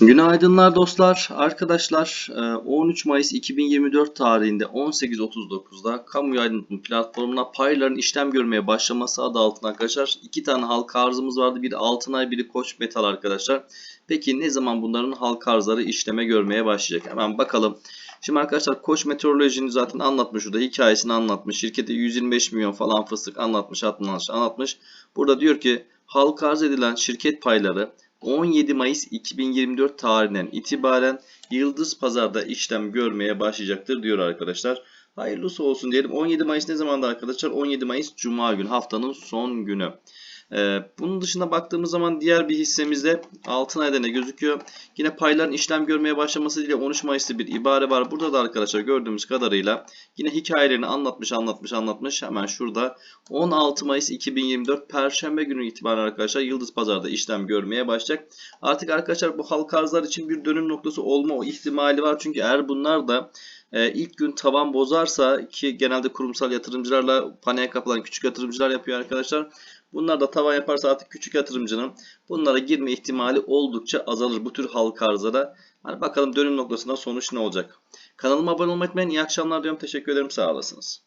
Günaydınlar dostlar, arkadaşlar. Ee, 13 Mayıs 2024 tarihinde 18.39'da kamu aydınlatma platformuna payların işlem görmeye başlaması adı altında arkadaşlar iki tane halka arzımız vardı. Biri Altınay, biri Koç Metal arkadaşlar. Peki ne zaman bunların halka arzları işleme görmeye başlayacak? Hemen bakalım. Şimdi arkadaşlar Koç Meteoroloji'nin zaten anlatmış şurada hikayesini anlatmış. Şirkete 125 milyon falan fıstık anlatmış, anlatmış, anlatmış. Burada diyor ki halka arz edilen şirket payları 17 Mayıs 2024 tarihinden itibaren Yıldız Pazar'da işlem görmeye başlayacaktır diyor arkadaşlar. Hayırlısı olsun diyelim. 17 Mayıs ne zamanda arkadaşlar? 17 Mayıs Cuma günü haftanın son günü. Ee, bunun dışında baktığımız zaman diğer bir hissemizde Altınay'da ne gözüküyor? Yine payların işlem görmeye başlaması ile 13 Mayıs'ta bir ibare var. Burada da arkadaşlar gördüğümüz kadarıyla yine hikayelerini anlatmış anlatmış anlatmış. Hemen şurada 16 Mayıs 2024 Perşembe günü itibaren arkadaşlar Yıldız Pazar'da işlem görmeye başlayacak. Artık arkadaşlar bu halka arzlar için bir dönüm noktası olma ihtimali var. Çünkü eğer bunlar da e, ilk gün tavan bozarsa ki genelde kurumsal yatırımcılarla paniğe kapılan küçük yatırımcılar yapıyor arkadaşlar. Bunlar da tavan yaparsa artık küçük yatırımcının bunlara girme ihtimali oldukça azalır bu tür halka arzlara. Hani bakalım dönüm noktasında sonuç ne olacak. Kanalıma abone olmayı unutmayın. İyi akşamlar diyorum. Teşekkür ederim. Sağ olasınız.